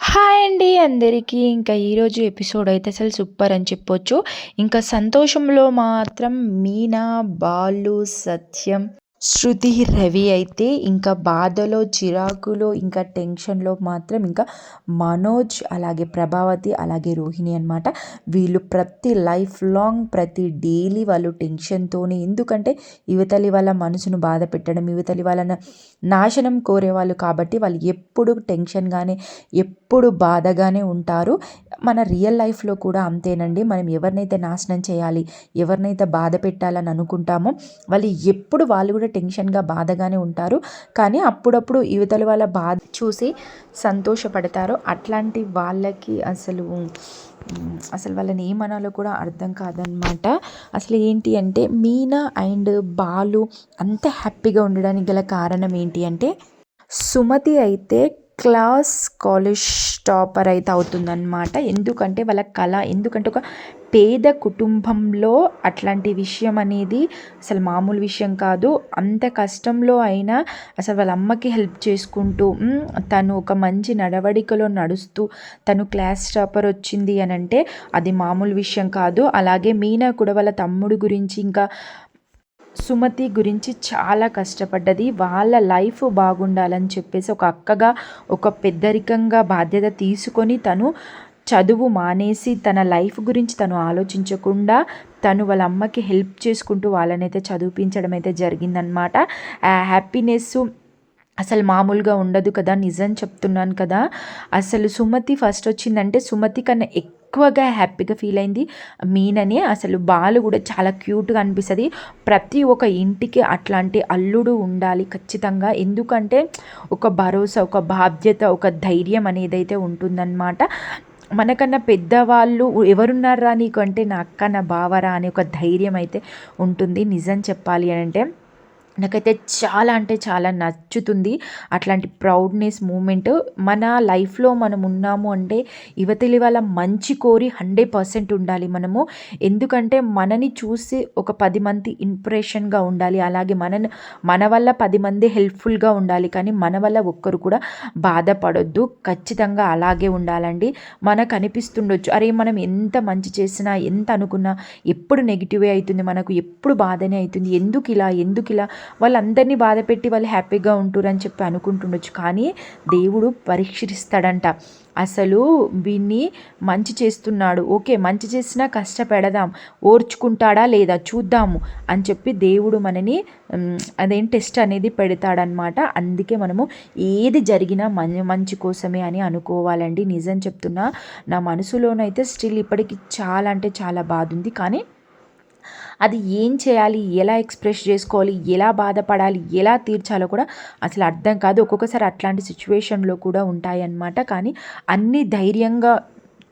Hi అండి అందరికీ. ఇంకా ఈరోజు ఎపిసోడ్ అయితే అసలు సూపర్ అని చెప్పొచ్చు. ఇంకా సంతోషంలో మాత్రం మీనా బాలు సత్యం శృతి రవి అయితే ఇంకా బాధలో చిరాకులో ఇంకా టెన్షన్లో మాత్రం ఇంకా మనోజ్ అలాగే ప్రభావతి అలాగే రోహిణి అనమాట వీళ్ళు ప్రతి లైఫ్ లాంగ్ ప్రతి డైలీ వాళ్ళు టెన్షన్తోనే. ఎందుకంటే యువతలి వాళ్ళ మనసును బాధ పెట్టడం యువతలి వాళ్ళని నాశనం కోరేవాళ్ళు కాబట్టి వాళ్ళు ఎప్పుడు టెన్షన్గానే ఎప్పుడు బాధగానే ఉంటారు. మన రియల్ లైఫ్లో కూడా అంతేనండి. మనం ఎవరినైతే నాశనం చేయాలి ఎవరినైతే బాధ పెట్టాలని అనుకుంటామో వాళ్ళు ఎప్పుడు వాళ్ళు కూడా టెన్షన్గా బాధగానే ఉంటారు. కానీ అప్పుడప్పుడు యువతల వాళ్ళ బాధ చూసి సంతోషపడతారు. అట్లాంటి వాళ్ళకి అసలు అసలు వాళ్ళని ఏమనాలో కూడా అర్థం కాదనమాట. అసలు ఏంటి అంటే మీనా అండ్ బాలు అంత హ్యాపీగా ఉండడానికి గల కారణం ఏంటి అంటే సుమతి అయితే క్లాస్ కాలేజ్ టాపర్ అయితే అవుతుందన్నమాట ఎందుకంటే వాళ్ళ కళ ఎందుకంటే ఒక పేద కుటుంబంలో అట్లాంటి విషయం అనేది అసలు మామూలు విషయం కాదు. అంత కష్టంలో అయినా అసలు వాళ్ళ అమ్మకి హెల్ప్ చేసుకుంటూ తను ఒక మంచి నడవడికలో నడుస్తూ తను క్లాస్ టాపర్ వచ్చింది అని అంటే అది మామూలు విషయం కాదు. అలాగే మీనా కూడా వాళ్ళ తమ్ముడు గురించి ఇంకా సుమతి గురించి చాలా కష్టపడ్డది. వాళ్ళ లైఫ్ బాగుండాలని చెప్పేసి ఒక అక్కగా ఒక పెద్దరికంగా బాధ్యత తీసుకొని తను చదువు మానేసి తన లైఫ్ గురించి తను ఆలోచించకుండా తను వాళ్ళ అమ్మకి హెల్ప్ చేసుకుంటూ వాళ్ళనైతే చదివించడం అయితే జరిగిందనమాట హ్యాపీనెస్ అసలు మామూలుగా ఉండదు కదా నిజం చెప్తున్నాను కదా. అసలు సుమతి ఫస్ట్ వచ్చిందంటే సుమతి కన్నా ఎక్కువగా హ్యాపీగా ఫీల్ అయింది మీనని. అసలు బాలు కూడా చాలా క్యూట్గా అనిపిస్తుంది. ప్రతి ఒక్క ఇంటికి అట్లాంటి అల్లుడు ఉండాలి ఖచ్చితంగా. ఎందుకంటే ఒక భరోసా ఒక బాధ్యత ఒక ధైర్యం అనేది అయితే ఉంటుందన్నమాట. మనకన్నా పెద్దవాళ్ళు ఎవరున్నారా నీకు అంటే నా అక్క నా బావరా అనే ఒక ధైర్యం అయితే ఉంటుంది. నిజం చెప్పాలి అని అంటే నాకైతే చాలా అంటే చాలా నచ్చుతుంది. అట్లాంటి ప్రౌడ్నెస్ మూమెంట్ మన లైఫ్లో మనం ఉన్నాము అంటే యువతలి వాళ్ళ మంచి కోరి హండ్రెడ్ పర్సెంట్ ఉండాలి మనము. ఎందుకంటే మనని చూసి ఒక పది మంది ఇంప్రెషన్గా ఉండాలి. అలాగే మన మన వల్ల పది మంది హెల్ప్ఫుల్గా ఉండాలి. కానీ మన వల్ల ఒక్కరు కూడా బాధపడొద్దు. ఖచ్చితంగా అలాగే ఉండాలండి. మనకు అనిపిస్తుండొచ్చు అరే మనం ఎంత మంచి చేసినా ఎంత అనుకున్నా ఎప్పుడు నెగిటివే అవుతుంది? మనకు ఎప్పుడు బాధనే అవుతుంది? ఎందుకు ఇలా ఎందుకు ఇలా వాళ్ళందరినీ బాధ పెట్టి వాళ్ళు హ్యాపీగా ఉంటారని చెప్పి అనుకుంటుండొచ్చు. కానీ దేవుడు పరీక్షిస్తాడంట. అసలు వీన్ని మంచి చేస్తున్నాడు. ఓకే మంచి చేసినా కష్టపెడదాం. ఓర్చుకుంటాడా లేదా? చూద్దాము అని చెప్పి దేవుడు మనని అదేం టెస్ట్ అనేది పెడతాడనమాట అందుకే మనము ఏది జరిగినా మంచి కోసమే అని అనుకోవాలండి. నిజం చెప్తున్నా నా మనసులోనైతే స్టిల్ ఇప్పటికి చాలా అంటే చాలా బాధ ఉంది. కానీ అది ఏం చేయాలి ఎలా ఎక్స్ప్రెస్ చేసుకోవాలి ఎలా బాధపడాలి ఎలా తీర్చాలో కూడా అసలు అర్థం కాదు. ఒక్కొక్కసారి అట్లాంటి సిచ్యువేషన్లో కూడా ఉంటాయన్నమాట. కానీ అన్ని ధైర్యంగా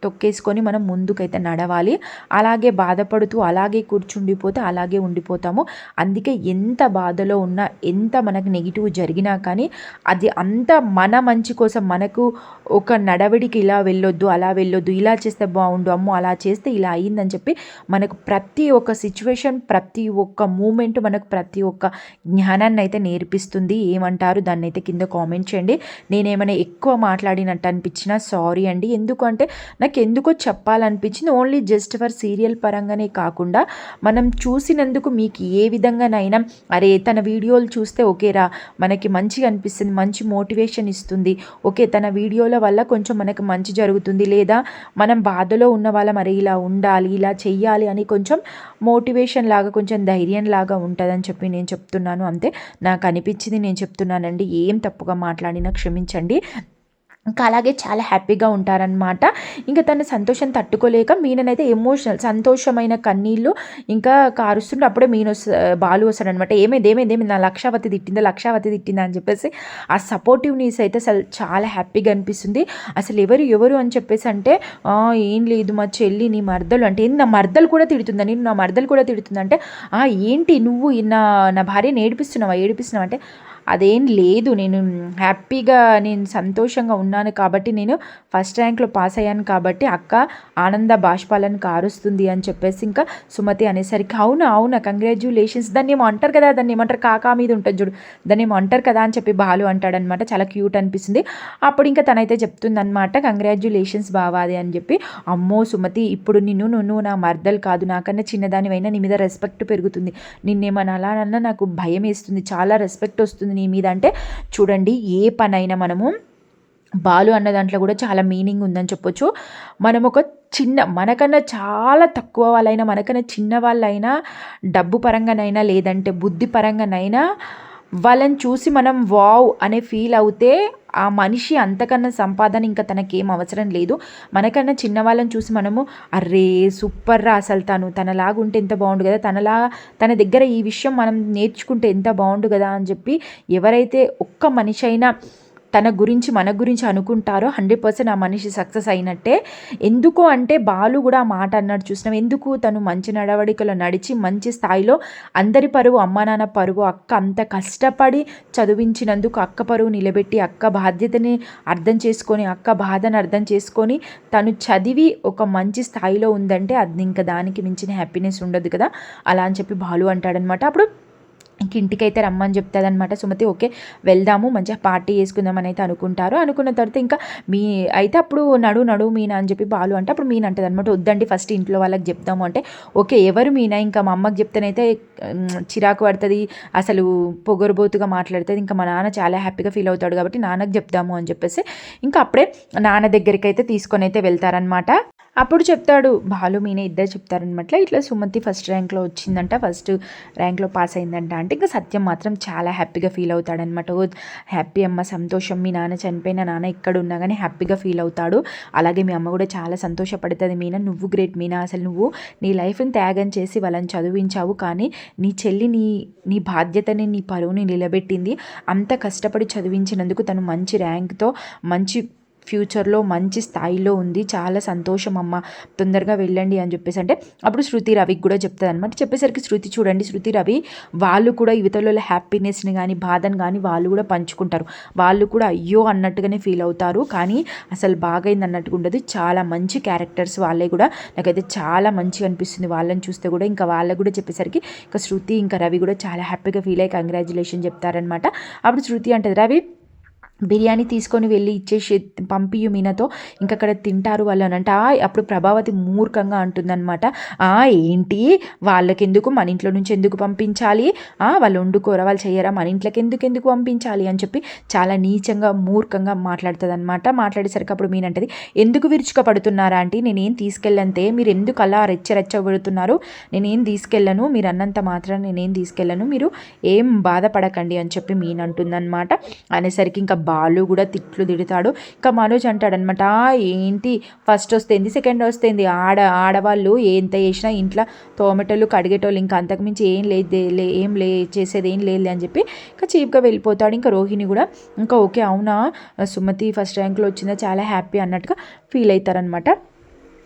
తొక్కేసుకొని మనం ముందుకైతే నడవాలి. అలాగే బాధపడుతూ అలాగే కూర్చుండిపోతే అలాగే ఉండిపోతాము. అందుకే ఎంత బాధలో ఉన్నా ఎంత మనకు నెగిటివ్ జరిగినా కానీ అది అంత మన మంచి కోసం మనకు ఒక నడవడికి ఇలా వెళ్ళొద్దు అలా వెళ్ళొద్దు ఇలా చేస్తే బాగుండు అమ్మో అలా చేస్తే ఇలా అయ్యిందని చెప్పి మనకు ప్రతి ఒక్క సిచ్యువేషన్ ప్రతి ఒక్క మూమెంట్ మనకు ప్రతి ఒక్క జ్ఞానాన్ని అయితే నేర్పిస్తుంది. ఏమంటారు? దాన్ని అయితే కింద కామెంట్ చేయండి. నేనేమైనా ఎక్కువ మాట్లాడినట్టు అనిపించినా సారీ అండి. ఎందుకంటే నాకు ఎందుకో చెప్పాలనిపించింది. ఓన్లీ జస్ట్ ఫర్ సీరియల్ పరంగానే కాకుండా మనం చూసినందుకు మీకు ఏ విధంగానైనా అరే తన వీడియోలు చూస్తే ఓకేరా మనకి మంచిగా అనిపిస్తుంది మంచి మోటివేషన్ ఇస్తుంది. ఓకే తన వీడియోల వల్ల కొంచెం మనకు మంచి జరుగుతుంది. లేదా మనం బాధలో ఉన్న వాళ్ళం మరి ఇలా ఉండాలి ఇలా చెయ్యాలి అని కొంచెం మోటివేషన్ లాగా కొంచెం ధైర్యం లాగా ఉంటుందని చెప్పి నేను చెప్తున్నాను. అంతే. నాకు అనిపించింది నేను చెప్తున్నానండి. ఏం తప్పుగా మాట్లాడినా క్షమించండి. ఇంకా అలాగే చాలా హ్యాపీగా ఉంటారనమాట ఇంకా తన సంతోషం తట్టుకోలేక మీననైతే ఎమోషనల్ సంతోషమైన కన్నీళ్ళు ఇంకా కారుస్తుంటే అప్పుడే మీను బాలు వస్తాడనమాట ఏమైంది ఏమైంది ఏమైంది? నా లక్షావతి తిట్టిందా లక్షావతి తిట్టిందా అని చెప్పేసి ఆ సపోర్టివ్నెస్ అయితే అసలు చాలా హ్యాపీగా అనిపిస్తుంది. అసలు ఎవరు ఎవరు అని చెప్పేసి అంటే ఏం లేదు మా చెల్లి నీ మర్దలు అంటే నా మర్దలు కూడా తిడుతుందా? నేను నా మర్దలు కూడా తిడుతుందంటే ఏంటి నువ్వు నా నా భార్య ఏడిపిస్తున్నావా? ఏడిపిస్తున్నావు? అంటే అదేం లేదు. నేను హ్యాపీగా నేను సంతోషంగా ఉన్నాను కాబట్టి నేను ఫస్ట్ ర్యాంక్లో పాస్ అయ్యాను కాబట్టి అక్క ఆనంద బాష్పాలను కారుస్తుంది అని చెప్పేసి ఇంకా సుమతి అనేసరికి అవునా అవునా కంగ్రాచ్యులేషన్స్ దాన్ని ఏమో అంటారు కదా దాన్ని ఏమంటారు? కాకా మీద ఉంటుంది చూడు. దాన్ని ఏమో అంటారు కదా అని చెప్పి బాలు అంటాడనమాట. చాలా క్యూట్ అనిపిస్తుంది. అప్పుడు ఇంకా తనైతే చెప్తుందనమాట కంగ్రాచ్యులేషన్స్ బావాది అని చెప్పి. అమ్మో సుమతి ఇప్పుడు నిన్ను నువ్వు నా మర్దలు కాదు. నాకన్నా చిన్నదానివైనా నీ మీద రెస్పెక్ట్ పెరుగుతుంది. నిన్నేమన్నా అన్నా నాకు భయం వేస్తుంది. చాలా రెస్పెక్ట్ వస్తుంది. నీ మీద అంటే చూడండి ఏ పనైనా మనము బాలు అన్న దాంట్లో కూడా చాలా మీనింగ్ ఉందని చెప్పొచ్చు. మనం ఒక చిన్న మనకన్నా చాలా తక్కువ వాళ్ళైనా మనకన్నా చిన్న వాళ్ళైనా డబ్బు పరంగానైనా లేదంటే బుద్ధి పరంగానైనా వాళ్ళని చూసి మనం వావ్ అనే ఫీల్ అవుతే ఆ మనిషి అంతకన్నా సంపాదన ఇంకా తనకేం అవసరం లేదు. మనకన్నా చిన్న వాళ్ళని చూసి మనము అరే సూపర్ రా అసలు తను. తనలాగా ఉంటే ఎంత బాగుండు కదా. తనలా తన దగ్గర ఈ విషయం మనం నేర్చుకుంటే ఎంత బాగుండు కదా అని చెప్పి ఎవరైతే ఒక్క మనిషి అయినా తన గురించి మన గురించి అనుకుంటారో హండ్రెడ్ పర్సెంట్ ఆ మనిషి సక్సెస్ అయినట్టే. ఎందుకు అంటే బాలు కూడా ఆ మాట అన్నాడు చూసినాం ఎందుకు తను మంచి నడవడికలో నడిచి మంచి స్థాయిలో అందరి పరువు అమ్మ నాన్న పరువు అక్క అంత కష్టపడి చదివించినందుకు అక్క పరువు నిలబెట్టి అక్క బాధ్యతని అర్థం చేసుకొని అక్క బాధను అర్థం చేసుకొని తను చదివి ఒక మంచి స్థాయిలో ఉందంటే అది ఇంకా దానికి మించిన హ్యాపీనెస్ ఉండదు కదా. అలా అని చెప్పి బాలు అంటాడనమాట అప్పుడు ఇంక ఇంటికైతే రమ్మని చెప్తుందనమాట సుమతి ఓకే వెళ్దాము మంచిగా పార్టీ చేసుకుందామని అయితే అనుకుంటారు. అనుకున్న తర్వాత ఇంకా మీ అయితే అప్పుడు నడు నడు మీనా అని చెప్పి బాలు అంటే అప్పుడు మీన అంటది అనమాట వద్దండి ఫస్ట్ ఇంట్లో వాళ్ళకి చెప్తాము అంటే ఓకే ఎవరు మీనా? ఇంకా మా అమ్మకి చెప్తేనైతే చిరాకు పడుతుంది అసలు పొగరుబోతుగా మాట్లాడుతుంది ఇంకా మా నాన్న చాలా హ్యాపీగా ఫీల్ అవుతాడు కాబట్టి నాన్నకు చెప్దాము అని చెప్పేసి ఇంకా అప్పుడే నాన్న దగ్గరికి అయితే తీసుకొని అయితే వెళ్తారనమాట అప్పుడు చెప్తాడు బాలు మీనే ఇద్దరు చెప్తారనమాట. ఇట్లా సుమతి ఫస్ట్ ర్యాంక్లో వచ్చిందంట ఫస్ట్ ర్యాంక్లో పాస్ అయిందంట అంటే ఇంకా సత్యం మాత్రం చాలా హ్యాపీగా ఫీల్ అవుతాడనమాట. ఓ హ్యాపీ అమ్మ సంతోషం. మీ నాన్న చనిపోయిన నాన్న ఇక్కడ ఉన్నా కానీ హ్యాపీగా ఫీల్ అవుతాడు. అలాగే మీ అమ్మ కూడా చాలా సంతోషపడుతుంది. మీనా నువ్వు గ్రేట్ మీనా? అసలు నువ్వు నీ లైఫ్ని త్యాగం చేసి వాళ్ళని చదివించావు కానీ నీ చెల్లి నీ నీ బాధ్యతని నీ పరువుని నిలబెట్టింది. అంత కష్టపడి చదివించినందుకు తను మంచి ర్యాంక్తో మంచి ఫ్యూచర్లో మంచి స్థాయిలో ఉంది. చాలా సంతోషం అమ్మ. తొందరగా వెళ్ళండి అని చెప్పేసి. అంటే అప్పుడు శృతి రవికి కూడా చెప్తుంది అనమాట చెప్పేసరికి శృతి చూడండి. శృతి రవి వాళ్ళు కూడా యువతలో హ్యాపీనెస్ని కానీ బాధను కానీ వాళ్ళు కూడా పంచుకుంటారు. వాళ్ళు కూడా అయ్యో అన్నట్టుగానే ఫీల్ అవుతారు. కానీ అసలు బాగైంది అన్నట్టుగా ఉండదు. చాలా మంచి క్యారెక్టర్స్ వాళ్ళే కూడా. నాకైతే చాలా మంచిగా అనిపిస్తుంది వాళ్ళని చూస్తే కూడా. ఇంకా వాళ్ళకు కూడా చెప్పేసరికి ఇంకా శృతి ఇంకా రవి కూడా చాలా హ్యాపీగా ఫీల్ అయ్యి కంగ్రాచులేషన్ చెప్తారనమాట అప్పుడు శృతి అంటది రవి బిర్యానీ తీసుకొని వెళ్ళి ఇచ్చేసి పంపియు మీనతో. ఇంకా అక్కడ తింటారు వాళ్ళు అని అంటే అప్పుడు ప్రభావతి మూర్ఖంగా అంటుందన్నమాట. ఏంటి? వాళ్ళకెందుకు? మన ఇంట్లో నుంచి ఎందుకు పంపించాలి? వాళ్ళు వండుకోరా? వాళ్ళు చేయరా మన ఇంట్లోకి ఎందుకు ఎందుకు పంపించాలి? అని చెప్పి చాలా నీచంగా మూర్ఖంగా మాట్లాడుతుంది అనమాట మాట్లాడేసరికి అప్పుడు మీనంటది ఎందుకు విరుచుకపడుతున్నారా అంటే నేనేం తీసుకెళ్ళంతే మీరు ఎందుకు అలా రెచ్చరెచ్చబడుతున్నారు నేనేం తీసుకెళ్ళను? మీరు అన్నంత మాత్రం నేనేం తీసుకెళ్ళను? మీరు ఏం బాధపడకండి అని చెప్పి మీనంటుందన్నమాట అనేసరికి ఇంకా బాలు కూడా తిట్లు తిడతాడు. ఇంకా మనోజ్ అంటాడనమాట ఏంటి? ఫస్ట్ వస్తుంది సెకండ్ వస్తుంది? ఆడ ఆడవాళ్ళు ఎంత చేసినా ఇంట్లో తోమటోళ్ళు కడిగేటోళ్ళు ఇంకా అంతకుమించి ఏం లేదు ఏం లే చేసేది ఏం లేదు అని చెప్పి ఇంకా చీప్గా వెళ్ళిపోతాడు. ఇంకా రోహిణి కూడా ఇంకా ఓకే అవునా? సుమతి ఫస్ట్ ర్యాంక్లో వచ్చిందా? చాలా హ్యాపీ అన్నట్టుగా ఫీల్ అవుతారనమాట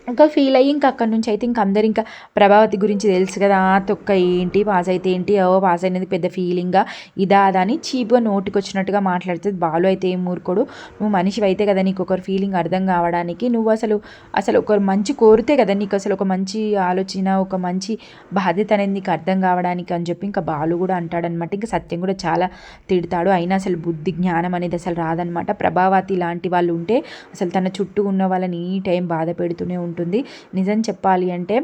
ఇంకా ఫీల్ అయ్యి ఇంకా అక్కడి నుంచి అయితే ఇంకా అందరు ఇంకా ప్రభావతి గురించి తెలుసు కదా తొక్క ఏంటి పాస్ అయితే ఏంటి ఓ పాస్ అయినది పెద్ద ఫీలింగ్గా ఇదా అదా అని చీప్గా నోటికి వచ్చినట్టుగా మాట్లాడుతుంది. బాలు అయితే ఏం ఊరుకోడు. నువ్వు మనిషి అయితే కదా నీకు ఒకరు ఫీలింగ్ అర్థం కావడానికి నువ్వు అసలు అసలు ఒకరు మంచి కోరితే కదా నీకు అసలు ఒక మంచి ఆలోచన ఒక మంచి బాధ్యత అనేది నీకు అర్థం కావడానికి అని చెప్పి ఇంకా బాలు కూడా అంటాడనమాట ఇంకా సత్యం కూడా చాలా తిడతాడు. అయినా అసలు బుద్ధి జ్ఞానం అనేది అసలు రాదనమాట ప్రభావతి లాంటి వాళ్ళు ఉంటే అసలు తన చుట్టూ ఉన్న వాళ్ళని ఈ టైం బాధ పెడుతూనే ఉంటుంది. నిజం చెప్పాలి అంటే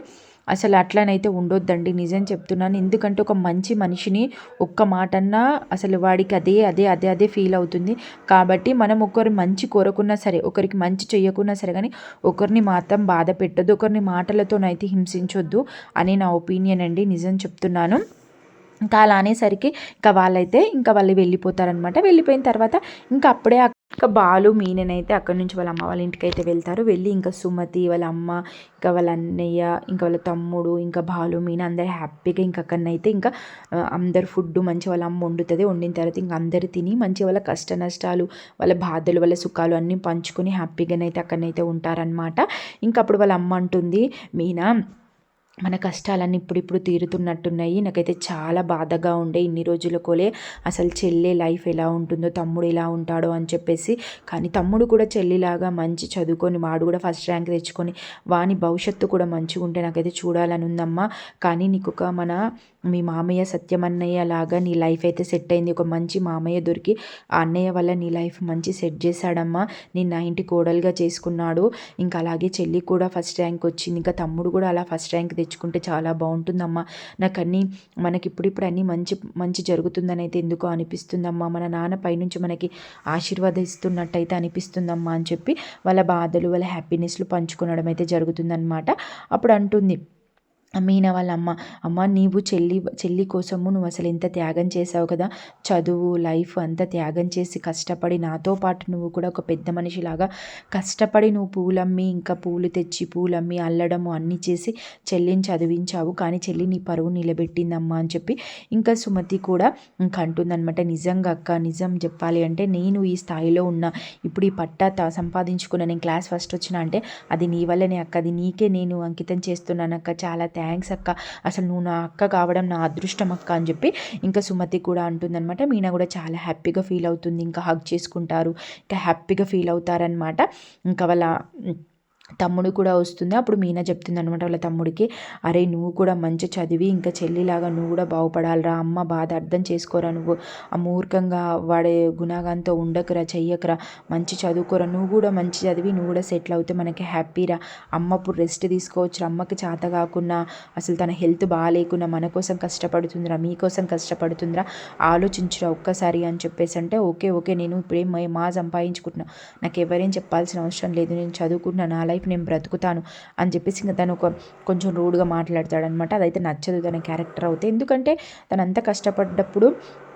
అసలు అట్లనైతే ఉండొద్దండి. నిజం చెప్తున్నాను. ఎందుకంటే ఒక మంచి మనిషిని ఒక్క మాటన్నా అసలు వాడికి అదే అదే అదే అదే ఫీల్ అవుతుంది. కాబట్టి మనం ఒకరి మంచి కోరకున్నా సరే ఒకరికి మంచి చేయకున్నా సరే కానీ ఒకరిని మాత్రం బాధ పెట్టద్దు. ఒకరిని మాటలతోనైతే హింసించొద్దు అని నా ఒపీనియన్ అండి. నిజం చెప్తున్నాను. ఇంకా అలా అనేసరికి ఇంకా వాళ్ళైతే ఇంకా వాళ్ళు వెళ్ళిపోతారనమాట వెళ్ళిపోయిన తర్వాత ఇంకా అప్పుడే ఇంకా బాలు మీననైతే అక్కడి నుంచి వాళ్ళ అమ్మ వాళ్ళ ఇంటికి అయితే వెళ్తారు. వెళ్ళి ఇంకా సుమతి వాళ్ళ అమ్మ ఇంకా వాళ్ళ అన్నయ్య ఇంకా వాళ్ళ తమ్ముడు ఇంకా బాలు మీన అందరు హ్యాపీగా ఇంకా అక్కడనైతే ఇంకా అందరు ఫుడ్ మంచి వాళ్ళ అమ్మ వండుతుంది. వండిన తర్వాత ఇంకా అందరు తిని మంచి వాళ్ళ కష్ట నష్టాలు వాళ్ళ బాధలు వాళ్ళ సుఖాలు అన్నీ పంచుకొని హ్యాపీగానైతే అక్కడనైతే ఉంటారనమాట ఇంకా అప్పుడు వాళ్ళ అమ్మ అంటుంది మీనా మన కష్టాలన్నీ ఇప్పుడిప్పుడు తీరుతున్నట్టున్నాయి. నాకైతే చాలా బాధగా ఉండే ఇన్ని రోజులకోలే అసలు చెల్లె లైఫ్ ఎలా ఉంటుందో తమ్ముడు ఎలా ఉంటాడో అని చెప్పేసి. కానీ తమ్ముడు కూడా చెల్లిలాగా మంచి చదువుకొని వాడు కూడా ఫస్ట్ ర్యాంక్ తెచ్చుకొని వాని భవిష్యత్తు కూడా మంచిగా ఉంటే నాకైతే చూడాలని ఉందమ్మా. కానీ నీకు ఒక మన మీ మామయ్య సత్యమన్నయ్య లాగా నీ లైఫ్ అయితే సెట్ అయింది. ఒక మంచి మామయ్య దొరికి ఆ అన్నయ్య వల్ల నీ లైఫ్ మంచి సెట్ చేశాడమ్మా. నేను నా ఇంటి కోడలుగా చేసుకున్నాడు. ఇంకా అలాగే చెల్లి కూడా ఫస్ట్ ర్యాంక్ వచ్చింది. ఇంకా తమ్ముడు కూడా అలా ఫస్ట్ ర్యాంక్ తెచ్చుకుంటే చాలా బాగుంటుందమ్మా. నాకు అన్నీ మనకి ఇప్పుడిప్పుడు అన్నీ మంచి మంచి జరుగుతుందని అయితే ఎందుకో అనిపిస్తుందమ్మా. మన నాన్న పైనుంచి మనకి ఆశీర్వదిస్తున్నట్టయితే అనిపిస్తుందమ్మా అని చెప్పి వాళ్ళ బాధలు వాళ్ళ హ్యాపీనెస్లు పంచుకోవడం అయితే జరుగుతుందన్నమాట. అప్పుడు అంటుంది మీనా వాళ్ళ అమ్మ అమ్మ నీవు చెల్లి చెల్లి కోసము నువ్వు అసలు ఎంత త్యాగం చేసావు కదా. చదువు లైఫ్ అంతా త్యాగం చేసి కష్టపడి నాతో పాటు నువ్వు కూడా ఒక పెద్ద మనిషిలాగా కష్టపడి నువ్వు పూలమ్మి ఇంకా పూలు తెచ్చి పూలమ్మి అల్లడము అన్నీ చేసి చెల్లిని చదివించావు. కానీ చెల్లి నీ పరువు నిలబెట్టిందమ్మా అని చెప్పి ఇంకా సుమతి కూడా ఇంకా అంటుందన్నమాట. నిజంగా అక్క నిజం చెప్పాలి అంటే నేను ఈ స్థాయిలో ఉన్నా. ఇప్పుడు ఈ పట్టా సంపాదించుకున్న నేను క్లాస్ ఫస్ట్ వచ్చిన అంటే అది నీ వల్లనే అక్క అది నీకే నేను అంకితం చేస్తున్నాను అక్క. చాలా థ్యాంక్స్ అక్క. అసలు నువ్వు నా అక్క కావడం నా అదృష్టం అక్క అని చెప్పి ఇంకా సుమతి కూడా అంటుందన్నమాట. మీనా కూడా చాలా హ్యాపీగా ఫీల్ అవుతుంది. ఇంకా హగ్ చేసుకుంటారు. ఇంకా హ్యాపీగా ఫీల్ అవుతారనమాట ఇంకా వాళ్ళ తమ్ముడు కూడా వస్తుంది. అప్పుడు మీనా చెప్తుంది అనమాట వాళ్ళ తమ్ముడికి అరే నువ్వు కూడా మంచి చదివి ఇంకా చెల్లిలాగా నువ్వు కూడా బాగుపడాలిరా. అమ్మ బాధ అర్థం చేసుకోరా నువ్వు. ఆ మూర్ఖంగా వాడే గుణగాంతో ఉండకురా చెయ్యకురా. మంచి చదువుకోరా. నువ్వు కూడా మంచి చదివి నువ్వు కూడా సెటిల్ అవుతే మనకి హ్యాపీరా. అమ్మ అప్పుడు రెస్ట్ తీసుకోవచ్చు. అమ్మకి చేత కాకుండా అసలు తన హెల్త్ బాగాలేకుండా మన కోసం కష్టపడుతుందిరా మీకోసం కష్టపడుతుందిరా. ఆలోచించురా ఒక్కసారి అని చెప్పేసి అంటే ఓకే ఓకే నేను ఇప్పుడే మా సంపాదించుకుంటున్నా. నాకు ఎవరేం చెప్పాల్సిన అవసరం లేదు. నేను చదువుకుంటున్నా. నా లైఫ్ నేను బ్రతుకుతాను అని చెప్పేసి ఇంకా తను ఒక కొంచెం రూడ్గా మాట్లాడతాడనమాట అదైతే నచ్చదు తన క్యారెక్టర్ అవుతే ఎందుకంటే తను అంత కష్టపడ్డప్పుడు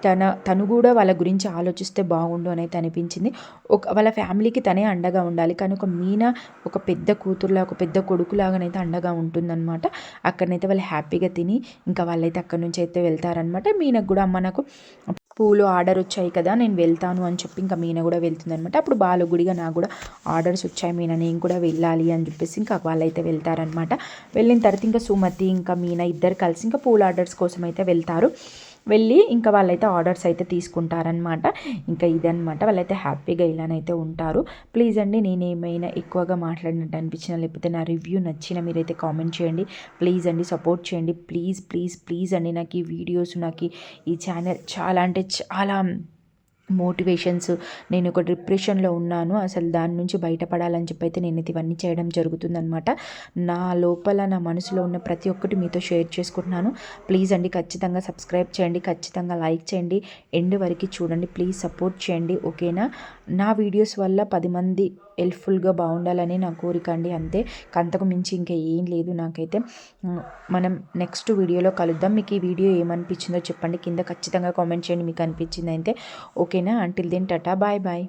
తన తను కూడా వాళ్ళ గురించి ఆలోచిస్తే బాగుండు అనేది అనిపించింది. ఒక వాళ్ళ ఫ్యామిలీకి తనే అండగా ఉండాలి. కానీ ఒక మీన ఒక పెద్ద కూతురులా ఒక పెద్ద కొడుకులాగానైతే అండగా ఉంటుందన్నమాట. అక్కడనైతే వాళ్ళు హ్యాపీగా తిని ఇంకా వాళ్ళైతే అక్కడి నుంచి అయితే వెళ్తారనమాట మీనకు కూడా అమ్మ నాకు పూలు ఆర్డర్ వచ్చాయి కదా నేను వెళ్తాను అని చెప్పి ఇంకా మీన కూడా వెళ్తుంది అనమాట అప్పుడు బాలుగుడిగా నాకు కూడా ఆర్డర్స్ వచ్చాయి మీన నేను కూడా వెళ్ళాలి అని చెప్పేసి ఇంకా వాళ్ళైతే వెళ్తారనమాట వెళ్ళిన తర్వాత ఇంకా సుమతి ఇంకా మీన ఇద్దరు కలిసి ఇంకా పూల ఆర్డర్స్ కోసం అయితే వెళ్తారు. వెళ్ళి ఇంకా వాళ్ళైతే ఆర్డర్స్ అయితే తీసుకుంటారనమాట ఇంకా ఇదనమాట వాళ్ళైతే హ్యాపీగా ఇలానైతే ఉంటారు. ప్లీజ్ అండి నేను ఏమైనా ఎక్కువగా మాట్లాడినట్టు అనిపించిన లేకపోతే నా రివ్యూ నచ్చిన మీరైతే కామెంట్ చేయండి. ప్లీజ్ అండి సపోర్ట్ చేయండి. ప్లీజ్ ప్లీజ్ ప్లీజ్ అండి. నాకు ఈ వీడియోస్ నాకు ఈ ఛానల్ చాలా అంటే చాలా మోటివేషన్స్ నేను ఒక డిప్రెషన్లో ఉన్నాను అసలు దాని నుంచి బయటపడాలని చెప్పి అయితే నేను ఇవన్నీ చేయడం జరుగుతుందనమాట నా లోపల నా మనసులో ఉన్న ప్రతి ఒక్కటి మీతో షేర్ చేసుకుంటున్నాను. ప్లీజ్ అండి ఖచ్చితంగా సబ్స్క్రైబ్ చేయండి ఖచ్చితంగా లైక్ చేయండి. ఎండ్ వరకు చూడండి ప్లీజ్ సపోర్ట్ చేయండి ఓకేనా? నా వీడియోస్ వల్ల పది మంది హెల్ప్ఫుల్గా బాగుండాలని నా కోరిక అండి అంతే. కంతకు మించి ఇంకా ఏం లేదు నాకైతే. మనం నెక్స్ట్ వీడియోలో కలుద్దాం. మీకు ఈ వీడియో ఏమనిపించిందో చెప్పండి. కింద ఖచ్చితంగా కామెంట్ చేయండి మీకు అనిపించింది అయితే. ఓకే ಓಕೆನಾ ಅಂಟಿಲ್ ದೆನ್ ಟಾಟಾ ಬಾಯ್ ಬಾಯ್